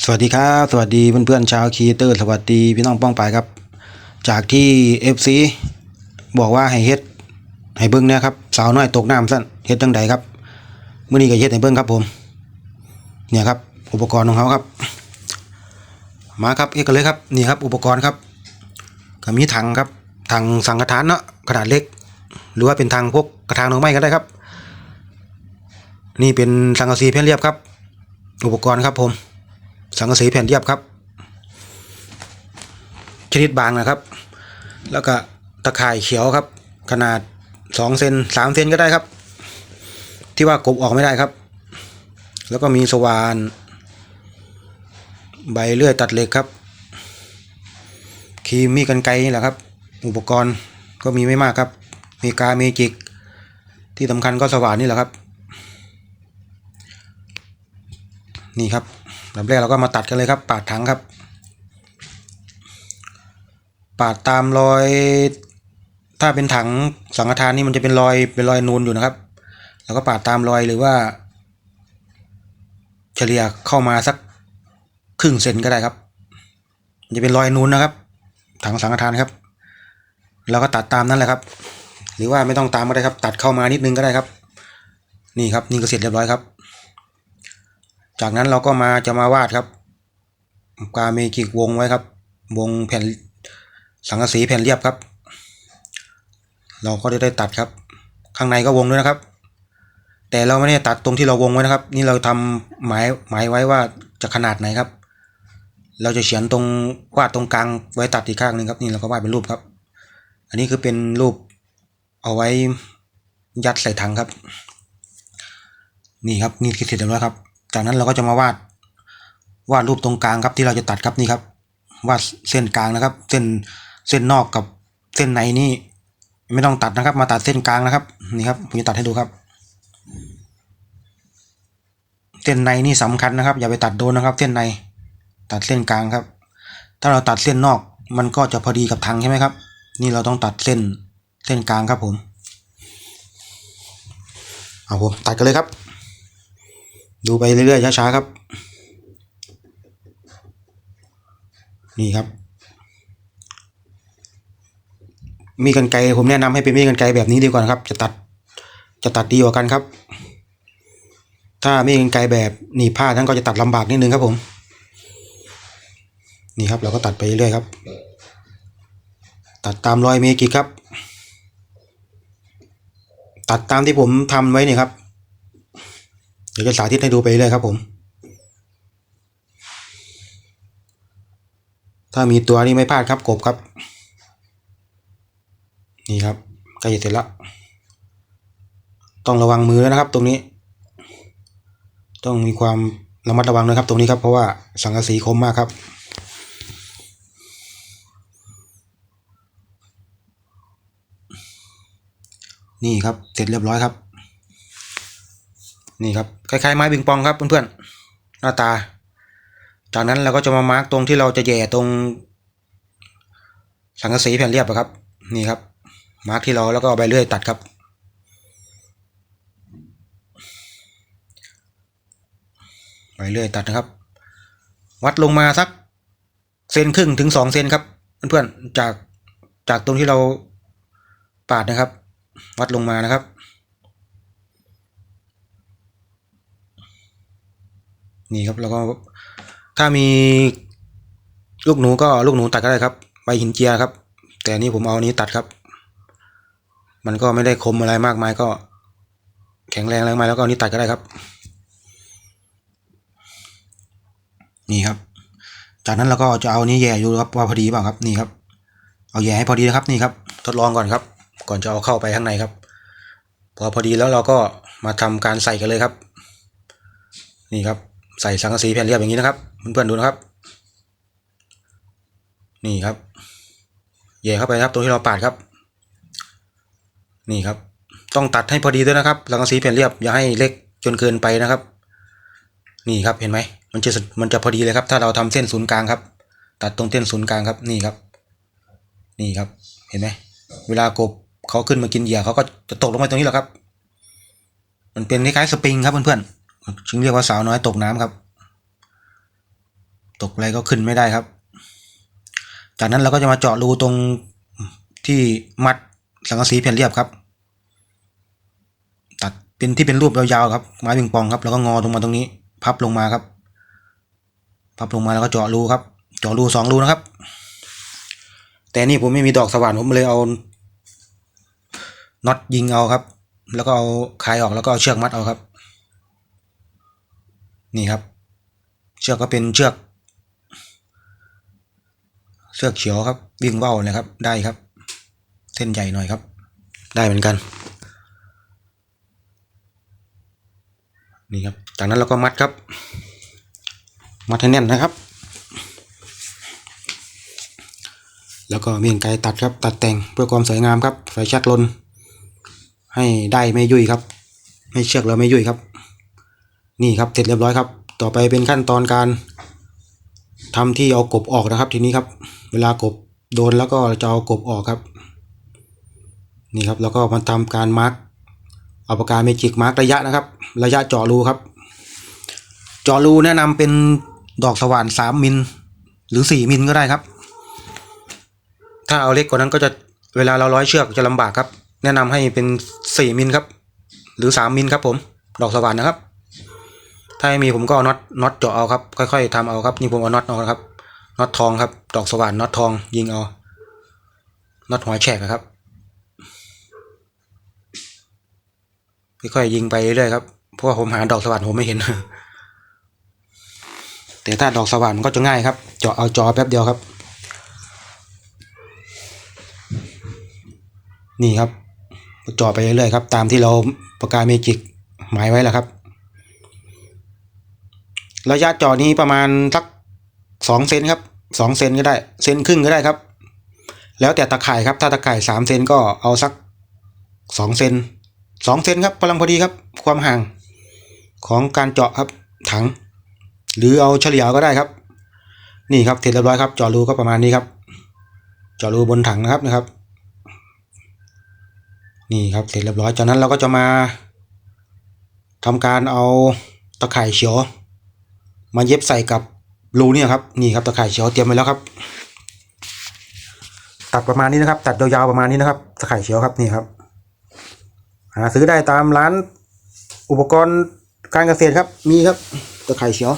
สวัสดีครับสวัสดีเพื่อนๆชาวคีเตอร์สวัสดีพี่น้องป้องปายครับ จากที่ FC บอกว่าให้เฮ็ดให้เบิ้งเนี่ยครับสาวน้อยตกน้ำสั้นเฮ็ดจังใดครับเมื้อนี้ก็เฮ็ดให้เบิ้งครับผมเนี่ยครับอุปกรณ์ของเขาครับ มาครับเฮ็ดกันเลยครับนี่ครับอุปกรณ์ครับก็มีถังครับถังสังฆทานเนาะขนาดเล็ก หรือว่าเป็นถังพวกกระถางหน่อไม้ก็ได้ครับ นี่เป็นสังกะสีแผ่นเรียบครับ อุปกรณ์ครับผม สังกะสีแผ่นเรียบครับ ชนิดบางนะครับ แล้วก็ตะข่ายเขียวครับ ขนาดสองเซนสามเซนก็ได้ครับ ที่ว่ากบออกไม่ได้ครับ แล้วก็มีสว่าน ใบเลื่อยตัดเหล็กครับครีมมีกันไกนี่แหละครับ อุปกรณ์ก็มีไม่มากครับ มีกาเมจิก ที่สำคัญก็สว่านนี่แหละครับ นี่ครับ ลำแรกเราก็มาตัดกันเลยครับ ปาดถังครับ ปาดตามรอย ถ้าเป็นถังสังฆทานนี่มันจะเป็นรอยเป็นรอยนูนอยู่นะครับแล้วก็ปาดตามรอยหรือว่า เฉลี่ยเข้ามาสักครึ่งเซนก็ได้ครับ จะเป็นรอยนูนนะครับ ถังสังฆทานครับเราก็ตัดตามนั้นแหละครับ หรือว่าไม่ต้องตามก็ได้ครับ ตัดเข้ามานิดนึงก็ได้ครับ นี่ครับนี่ก็เสร็จเรียบร้อยครับ จากนั้นเราก็มาจะมาวาดครับกาเมจิกวงไว้ครับ วงแผ่นสังกะสีแผ่นเรียบครับ เราก็ได้ได้ตัดครับ ข้างในก็วงด้วยนะครับ แต่เราไม่ได้ตัดตรงที่เราวงไว้นะครับ นี่เราทำหมายหมายไว้ว่าจะขนาดไหนครับ เราจะเขียนตรงวาดตรงกลางไว้ตัดอีกข้างหนึ่งครับ นี่เราก็วาดเป็นรูปครับ อันนี้คือเป็นรูปเอาไว้ยัดใส่ถังครับ นี่ครับนี่คือเสร็จแล้วครับ จากนั้นเราก็จะมาวาดวาดรูปตรงกลางครับที่เราจะตัดครับนี่ครับวาดเส้นกลางนะครับ เส้นเส้นนอกกับเส้นในนี่ไม่ต้องตัดนะครับ มาตัดเส้นกลางนะครับนี่ครับผมจะตัดให้ดูครับ เส้นในนี่สำคัญนะครับ อย่าไปตัดโดนนะครับ เส้นในตัดเส้นกลางครับ ถ้าเราตัดเส้นนอกมันก็จะพอดีกับถังใช่ไหมครับ นี่เราต้องตัดเส้นเส้นกลางครับผมเอาผมตัดกันเลยครับ ดูไปเรื่อยๆช้าๆครับ นี่ครับ มีกันไกรผมแนะนำให้เป็นมีกันไกรแบบนี้ดีกว่านะครับ จะตัดจะตัดดีกว่ากันครับ ถ้ามีกันไกรแบบหนีบผ้านั้นก็จะตัดลำบากนิดนึงครับผม นี่ครับเราก็ตัดไปเรื่อยๆครับ ตัดตามรอยเมกิครับ ตัดตามที่ผมทำไว้เนี่ยครับ เดี๋ยวจะสาธิตให้ดูไปเรื่อยครับผม ถ้ามีตัวนี้ไม่พลาดครับกบครับ นี่ครับใกล้จะเสร็จแล้ว ต้องระวังมือแล้วนะครับ ตรงนี้ ต้องมีความระมัดระวังนะครับ ตรงนี้ครับเพราะว่าสังกะสีคมมากครับนี่ครับ เสร็จเรียบร้อยครับ นี่ครับคล้ายๆไม้บิงปองครับเพื่อนๆหน้าตา จากนั้นเราก็จะมามาร์กตรงที่เราจะแย่ตรง สังกะสีแผ่นเรียบอะครับ นี่ครับ มาร์กที่เราแล้วก็เอาใบเลื่อยตัดครับ ใบเลื่อยตัดนะครับ วัดลงมาสักเซนครึ่งถึงสองเซนครับเพื่อนๆจากจากตรงที่เราปาดนะครับ วัดลงมานะครับ นี่ครับแล้วก็ถ้ามีลูกหนูก็ลูกหนูตัดก็ได้ครับใบหินเจียครับ แต่นี้ผมเอานี้ตัดครับ มันก็ไม่ได้คมอะไรมากมายก็ แข็งแรงอะไรมาแล้วก็อันนี้ตัดก็ได้ครับ นี่ครับ จากนั้นเราก็จะเอานี้แย่อยู่ครับว่าพอดีเปล่าครับนี่ครับ เอาแย่ให้พอดีนะครับนี่ครับ ทดลองก่อนครับ ก่อนจะเอาเข้าไปข้างในครับ พอพอดีแล้วเราก็มาทำการใส่กันเลยครับ นี่ครับ ใส่สังกะสีแผ่นเรียบอย่างนี้นะครับเพื่อนๆดูนะครับ นี่ครับแย่เข้าไปครับตรงที่เราปาดครับ นี่ครับ ต้องตัดให้พอดีด้วยนะครับสังกะสีแผ่นเรียบอย่าให้เล็กจนเกินไปนะครับ นี่ครับเห็นไหมมันจะมันจะพอดีเลยครับ ถ้าเราทำเส้นศูนย์กลางครับ ตัดตรงเส้นศูนย์กลางครับนี่ครับ นี่ครับเห็นไหมเวลากบเขาขึ้นมากินเหยื่อเขาก็จะตกลงไปตรงนี้แหละครับ มันเป็นคล้ายๆสปริงครับเพื่อนๆ จึงเรียกว่าสาวน้อยตกน้ำครับ ตกอะไรก็ขึ้นไม่ได้ครับ จากนั้นเราก็จะมาเจาะรูตรงที่มัดสังกะสีแผ่นเรียบครับ ตัดเป็นที่เป็นรูปยาวๆครับไม้ปิงปองครับ แล้วก็งอตรงมาตรงนี้ พับลงมาครับ พับลงมาแล้วก็เจาะรูครับ เจาะรูสองรูนะครับ แต่นี่ผมไม่มีดอกสว่านผมเลยเอาน็อตยิงเอาครับ แล้วก็เอาคลายออกแล้วก็เอาเชือกมัดเอาครับ นี่ครับ เชือกก็เป็นเชือกเชือกเขียวครับ วิ่งว่าวเลยครับ ได้ครับ เส้นใหญ่หน่อยครับ ได้เหมือนกัน นี่ครับ จากนั้นเราก็มัดครับ มัดให้แน่นนะครับ แล้วก็มีกรรไกตัดครับ ตัดแต่งเพื่อความสวยงามครับไฟชักลน ให้ได้ไม่ยุ่ยครับ ให้เชือกเราไม่ยุ่ยครับ นี่ครับเสร็จเรียบร้อยครับ ต่อไปเป็นขั้นตอนการทำที่เอากบออกนะครับ ทีนี้ครับ เวลากบโดนแล้วก็จะเอากบออกครับ นี่ครับแล้วก็มาทำการมาร์กเอาปากกาเมจิกมาร์กระยะนะครับ ระยะเจาะรูครับ เจาะรูแนะนำเป็นดอกสว่านสามมิลหรือสี่มิลก็ได้ครับ ถ้าเอาเล็กกว่านั้นก็จะเวลาเราร้อยเชือกจะลำบากครับ แนะนำให้เป็นสี่มิลครับ หรือสามมิลครับผม ดอกสว่านนะครับ ถ้าไม่มีผมก็เอาน็อตน็อตเจาะเอาครับ ค่อยๆทำเอาครับ นี่ผมเอาน็อตเอาครับ น็อตทองครับ ดอกสว่านน็อตทอง ยิงเอา น็อตหัวแฉกอะครับ ค่อยๆยิงไปเรื่อยๆครับ เพราะว่าผมหาดอกสว่านผมไม่เห็น แต่ถ้าดอกสว่านมันก็จะง่ายครับ เจาะเอาจอแป๊บเดียวครับ นี่ครับ เจาะไปเรื่อยๆครับ ตามที่เราปากกาเมจิกหมายไว้แล้วครับ ระยะเจาะนี้ประมาณสักสองเซนครับสองเซนก็ได้เซนครึ่งก็ได้ครับ แล้วแต่ตะข่ายครับ ถ้าตะข่ายสามเซนก็เอาสักสองเซนสองเซนครับกำลังพอดีครับ ความห่างของการเจาะครับถัง หรือเอาเฉลี่ยก็ได้ครับ นี่ครับเสร็จเรียบร้อยครับเจาะรูก็ประมาณนี้ครับเจาะรูบนถังนะครับนะครับ นี่ครับเสร็จเรียบร้อยจากนั้นเราก็จะมาทำการเอาตะข่ายเขียว มาเย็บใส่กับรูเนี่ยครับนี่ครับตะข่ายเขียวเตรียมไว้แล้วครับ ตัดประมาณนี้นะครับ ตัดยาวๆประมาณนี้นะครับตะข่ายเขียวครับนี่ครับหาซื้อได้ตามร้านอุปกรณ์การเกษตรครับ มีครับตะไคร่เขียว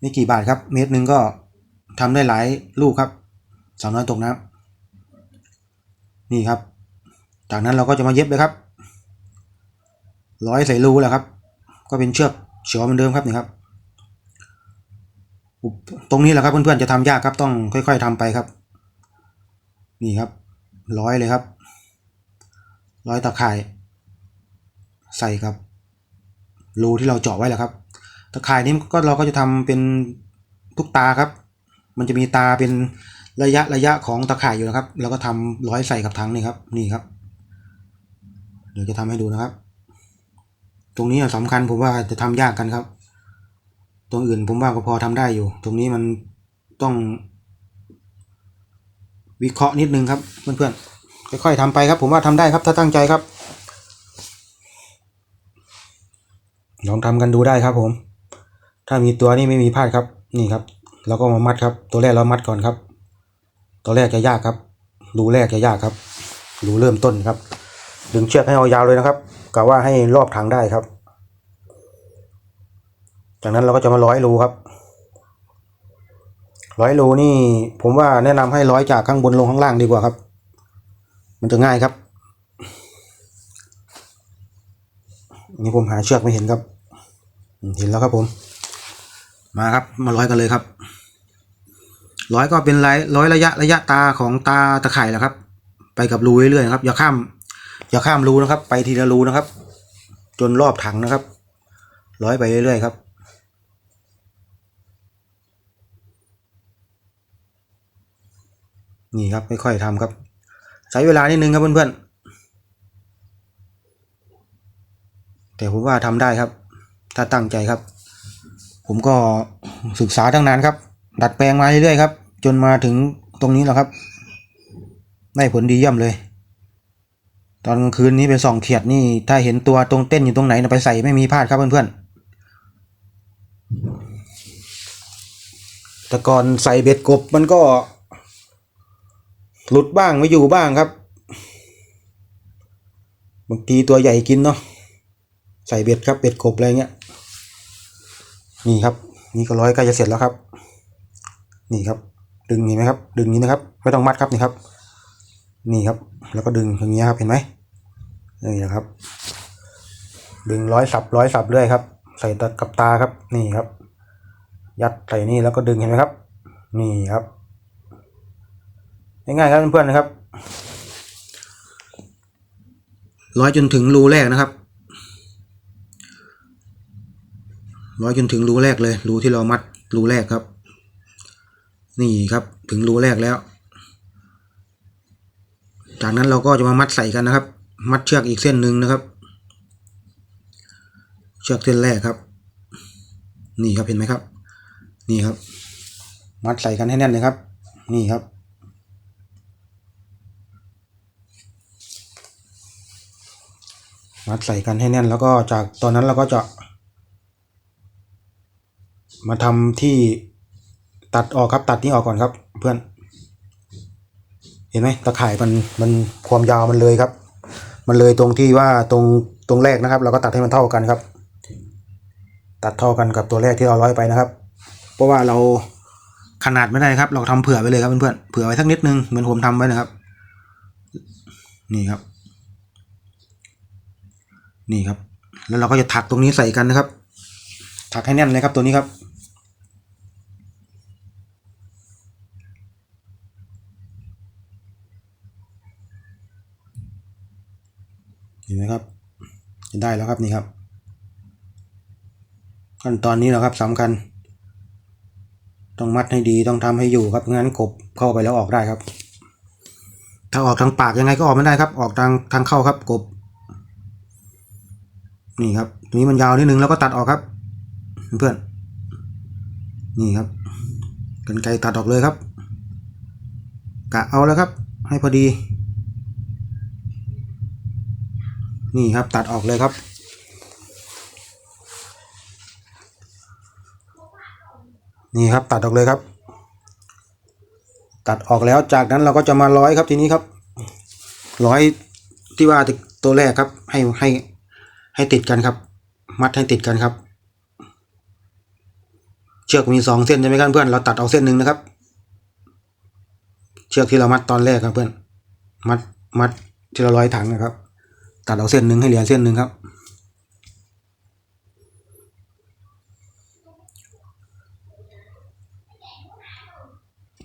ไม่กี่บาทครับ เม็ดหนึ่งก็ทำได้หลายลูกครับสาวน้อยตกน้ำนี่ครับ จากนั้นเราก็จะมาเย็บเลยครับ ร้อยใส่รูแหละครับ ก็เป็นเชือกเขียวเหมือนเดิมครับนี่ครับ ตรงนี้แหละครับเพื่อนๆจะทำยากครับต้องค่อย ๆทำไปครับ นี่ครับ ร้อยเลยครับ ร้อยตะข่าย ใส่กับรูที่เราเจาะไว้แหละครับ ตะข่ายนี้ก็เราก็จะทำเป็นทุกตาครับ มันจะมีตาเป็นระยะระยะของตะข่ายอยู่นะครับ แล้วก็ทำร้อยใส่กับถังนี่ครับ นี่ครับ เดี๋ยวจะทำให้ดูนะครับ ตรงนี้สำคัญผมว่าจะทำยากกันครับ ตรงอื่นผมว่าก็พอทำได้อยู่ ตรงนี้มันต้องวิเคราะห์นิดนึงครับเพื่อนๆค่อยๆทำไปครับ ผมว่าทำได้ครับถ้าตั้งใจครับ ลองทำกันดูได้ครับผม ถ้ามีตัวนี้ไม่มีพลาดครับ นี่ครับเราก็มามัดครับ ตัวแรกเรามัดก่อนครับ ตัวแรกจะยากครับรูแรกจะยากครับรูเริ่มต้นครับ ดึงเชือกให้เอายาวเลยนะครับกะว่าให้รอบถังได้ครับ จากนั้นเราก็จะมาร้อยรูครับ ร้อยรูนี่ผมว่าแนะนำให้ร้อยจากข้างบนลงข้างล่างดีกว่าครับ มันจะง่ายครับนี่ผมหาเชือกไม่เห็นครับ เห็นแล้วครับผม มาครับมาร้อยกันเลยครับ ร้อยก็เป็นร้อยร้อยระยะระยะตาของตาตะไคร่แหละครับ ไปกับรูเรื่อยๆครับอย่าข้ามอย่าข้ามรูนะครับ ไปทีละรูนะครับ จนรอบถังนะครับ ร้อยไปเรื่อยๆครับ นี่ครับค่อยๆทำครับ ใช้เวลานิดนึงครับเพื่อนๆแต่ผมว่าทำได้ครับ ถ้าตั้งใจครับ ผมก็ศึกษาตั้งนานครับ ดัดแปลงมาเรื่อยๆครับ จนมาถึงตรงนี้แล้วครับ ได้ผลดีเยี่ยมเลย ตอนกลางคืนนี้ไปส่องเขียดนี่ ถ้าเห็นตัวตรงเต้นอยู่ตรงไหนนะไปใส่ไม่มีพลาดครับเพื่อนๆแต่ก่อนใส่เบ็ดกบมันก็ หลุดบ้างไม่อยู่บ้างครับ บางทีตัวใหญ่กินเนาะใส่เบ็ดครับเบ็ดกบอะไรเงี้ยนี่ครับ นี่ก็ร้อยใกล้จะเสร็จแล้วครับ นี่ครับ ดึงเห็นไหมครับ ดึงนี้นะครับไม่ต้องมัดครับนี่ครับ นี่ครับ แล้วก็ดึงอย่างเงี้ยครับเห็นไหมนี่นะครับ ดึงร้อยสับร้อยสับเรื่อยครับ ใส่ตะกับตาครับ นี่ครับ ยัดใส่นี่แล้วก็ดึงเห็นไหมครับ นี่ครับ ง่ายๆครับเพื่อนๆนะครับ ร้อยจนถึงรูแรกนะครับ ร้อยจนถึงรูแรกเลย รูที่เรามัดรูแรกครับ นี่ครับถึงรูแรกแล้ว จากนั้นเราก็จะมามัดใส่กันนะครับ มัดเชือกอีกเส้นหนึ่งนะครับ เชือกเส้นแรกครับ นี่ครับเห็นไหมครับ นี่ครับ มัดใส่กันให้แน่นเลยครับ นี่ครับ มัดใส่กันให้แน่นแล้วก็จากตอนนั้นเราก็จะ มาทำที่ตัดออกครับตัดนี้ออกก่อนครับเพื่อน เห็นไหมตะข่ายมันมันความยาวมันเลยครับ มันเลยตรงที่ว่าตรงตรงแรกนะครับ เราก็ตัดให้มันเท่ากันครับ ตัดเท่ากันกับตัวแรกที่เราร้อยไปนะครับ เพราะว่าเราขนาดไม่ได้ครับ เราทำเผื่อไว้เลยครับเพื่อนๆเผื่อไว้สักนิดนึงเหมือนผมทำไว้นะครับ นี่ครับ นี่ครับ แล้วเราก็จะถักตรงนี้ใส่กันนะครับ ถักให้แน่นเลยครับตัวนี้ครับ เห็นไหมครับได้แล้วครับนี่ครับ ขั้นตอนนี้แหละครับสำคัญ ต้องมัดให้ดีต้องทำให้อยู่ครับงั้นกบเข้าไปแล้วออกได้ครับถ้าออกทางปากยังไงก็ออกไม่ได้ครับ ออกทางทางเข้าครับกบ นี่ครับตรงนี้มันยาวนิดนึงแล้วก็ตัดออกครับ เพื่อนนี่ครับกันไกตัดออกเลยครับ กะเอาแล้วครับ ให้พอดี นี่ครับตัดออกเลยครับนี่ครับตัดออกเลยครับ ตัดออกแล้วจากนั้นเราก็จะมาร้อยครับทีนี้ครับ ร้อยที่ว่าตัวแรกครับ ให้ให้ ให้ติดกันครับ มัดให้ติดกันครับ เชือกมีสองเส้นใช่ไหมครับเพื่อนเราตัดเอาเส้นหนึ่งนะครับ เชือกที่เรามัดตอนแรกครับเพื่อน มัดมัดที่เราร้อยถังนะครับ ตัดเอาเส้นหนึ่งให้เหลือเส้นหนึ่งครับ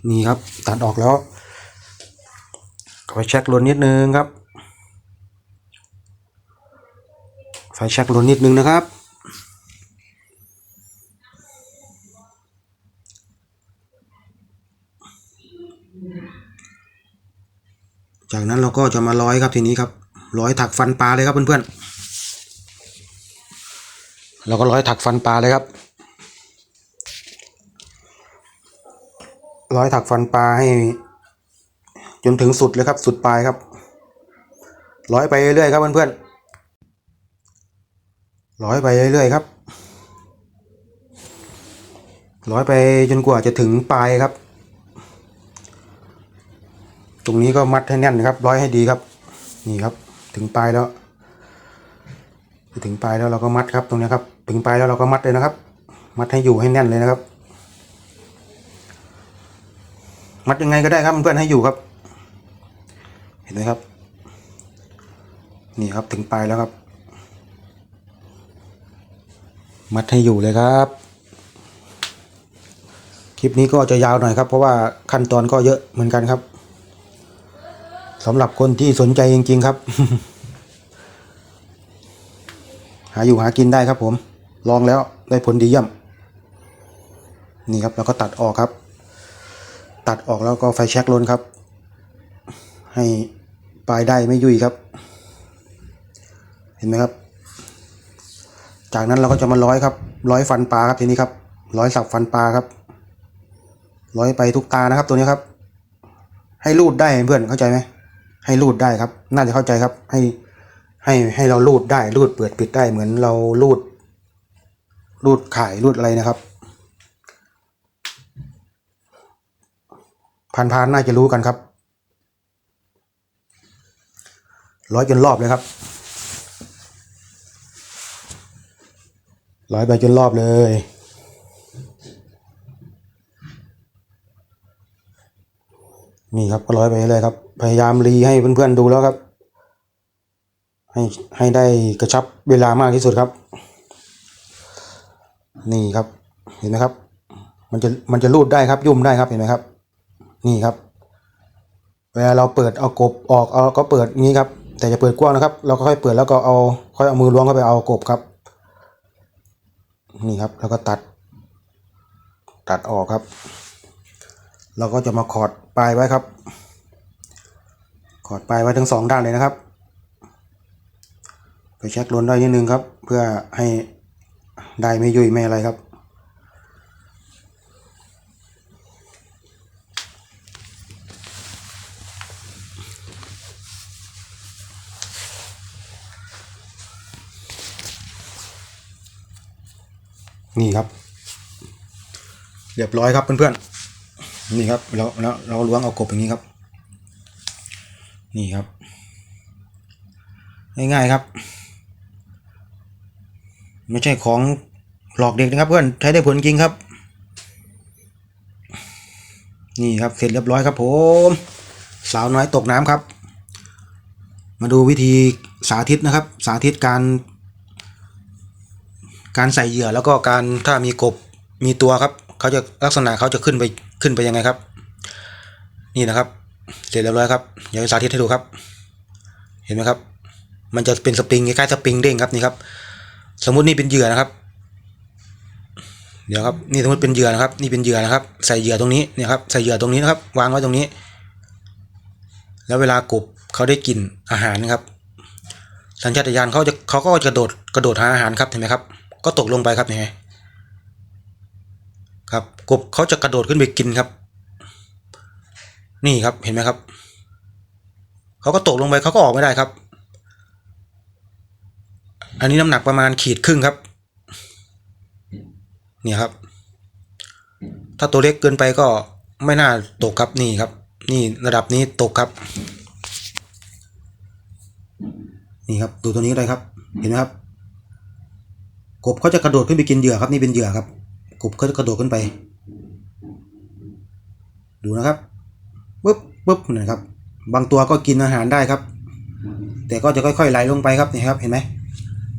นี่ครับตัดออกแล้วก็ไปเช็คลนนิดนึงครับ ไฟช็กลนนิดนึงนะครับ จากนั้นเราก็จะมาร้อยครับทีนี้ครับ ร้อยถักฟันปลาเลยครับเพื่อนๆเราก็ร้อยถักฟันปลาเลยครับ ร้อยถักฟันปลาให้ จนถึงสุดเลยครับ สุดปลายครับ ร้อยไปเรื่อยๆครับเพื่อนๆ ร้อยไปเรื่อยๆครับ ร้อยไปจนกว่าจะถึงปลายครับ ตรงนี้ก็มัดให้แน่นนะครับ ร้อยให้ดีครับ นี่ครับ ถึงปลายแล้ว ถึงปลายแล้วเราก็มัดครับตรงนี้ครับ ถึงปลายแล้วเราก็มัดเลยนะครับ มัดให้อยู่ให้แน่นเลยนะครับ มัดยังไงก็ได้ครับเพื่อนให้อยู่ครับ เห็นไหมครับ นี่ครับถึงปลายแล้วครับ มัดให้อยู่เลยครับ คลิปนี้ก็จะยาวหน่อยครับ เพราะว่าขั้นตอนก็เยอะเหมือนกันครับสำหรับคนที่สนใจจริง ๆ ครับ หาอยู่หากินได้ครับผม ลองแล้วได้ผลดีเยี่ยม นี่ครับ แล้วก็ตัดออกครับ ตัดออกแล้วก็ไฟแช็กลนครับ ให้ปลายได้ไม่ยุ่ยครับ เห็นไหมครับ จากนั้นเราก็จะมาร้อยครับ ร้อยฟันปลาครับทีนี้ครับ ร้อยสับฟันปลาครับ ร้อยไปทุกตานะครับตัวนี้ครับ ให้รูดได้เพื่อนเข้าใจไหมให้รูดได้ครับ น่าจะเข้าใจครับ ให้ให้ให้เรารูดได้รูดเปิดปิดได้เหมือนเรารูด รูดขายรูดอะไรนะครับพันพานน่าจะรู้กันครับร้อยจนรอบเลยครับ ร้อยไปจนรอบเลยนี่ครับก็ร้อยไปเลยครับ พยายามรีให้เพื่อนๆดูแล้วครับ ให้ให้ได้กระชับเวลามากที่สุดครับ นี่ครับ เห็นไหมครับ มันจะมันจะรูดได้ครับยุ่มได้ครับเห็นไหมครับ นี่ครับ เวลาเราเปิดเอากบออกเอาก็เปิดงี้ครับ แต่จะเปิดกว้างนะครับ เราก็ค่อยเปิดแล้วก็เอาค่อยเอามือล้วงเข้าไปเอากบครับ นี่ครับ แล้วก็ตัด ตัดออกครับ เราก็จะมาขอดปลายไว้ครับ ขอดปลายไว้ทั้งสองด้านเลยนะครับ ไปเช็คลนได้นิดนึงครับ เพื่อให้ได้ไม่ยุ่ยไม่อะไรครับ นี่ครับ เรียบร้อยครับเพื่อนๆนี่ครับเราเราเราล้วงเอากบอย่างนี้ครับ นี่ครับ ง่ายๆครับ ไม่ใช่ของหลอกเด็กนะครับเพื่อนใช้ได้ผลจริงครับ นี่ครับเสร็จเรียบร้อยครับผม สาวน้อยตกน้ำครับ มาดูวิธีสาธิตนะครับ สาธิตการ การใส่เหยื่อแล้วก็การถ้ามีกบมีตัวครับเขาจะลักษณะเขาจะขึ้นไปขึ้นไปยังไงครับ นี่นะครับ เสร็จเรียบร้อยครับเดี๋ยวสาธิตให้ดูครับ เห็นไหมครับ มันจะเป็นสปริงคล้ายๆสปริงเด้งครับนี่ครับ สมมุตินี่เป็นเหยื่อนะครับ เดี๋ยวครับนี่สมมติเป็นเหยื่อนะครับ นี่เป็นเหยื่อนะครับ ใส่เหยื่อตรงนี้เนี่ยครับใส่เหยื่อตรงนี้นะครับ วางไว้ตรงนี้ แล้วเวลากบเขาได้กลิ่นอาหารนะครับสัญชาตญาณเขาจะเขาก็จะกระโดดกระโดดหาอาหารครับเห็นไหมครับ ก็ตกลงไปครับนี่ครับกบเขาจะกระโดดขึ้นไปกินครับ นี่ครับเห็นไหมครับเขาก็ตกลงไปเขาก็ออกไม่ได้ครับ อันนี้น้ำหนักประมาณขีดครึ่งครับ เนี่ยครับ ถ้าตัวเล็กเกินไปก็ไม่น่าตกครับนี่ครับ นี่ระดับนี้ตกครับ นี่ครับดูตัวนี้ได้ครับ เห็นไหมครับ กบเขาจะกระโดดขึ้นไปกินเหยื่อครับนี่เป็นเหยื่อครับ กบเขาจะกระโดดขึ้นไป ดูนะครับปึ๊บปึ๊บนะครับ บางตัวก็กินอาหารได้ครับ แต่ก็จะค่อยๆไหลลงไปครับนี่ครับเห็นไหม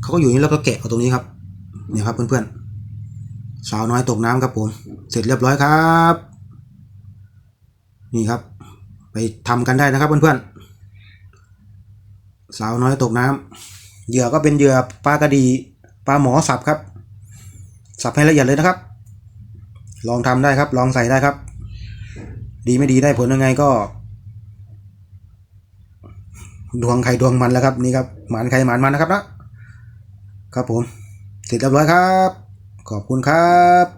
เขาก็อยู่นี่แล้วก็แกะเอาตรงนี้ครับเนี่ยครับเพื่อนๆสาวน้อยตกน้ำครับผมเสร็จเรียบร้อยครับ นี่ครับ ไปทำกันได้นะครับเพื่อนๆสาวน้อยตกน้ำเหยื่อก็เป็นเหยื่อปลากระดี ปลาหมอสับครับ สับให้ละเอียดเลยนะครับ ลองทำได้ครับ ลองใส่ได้ครับ ดีไม่ดีได้ผลยังไงก็ ดวงใครดวงมันแล้วครับนี่ครับหมานใครหมานมันนะครับนะครับผมเสร็จเรียบร้อยครับ ขอบคุณครับ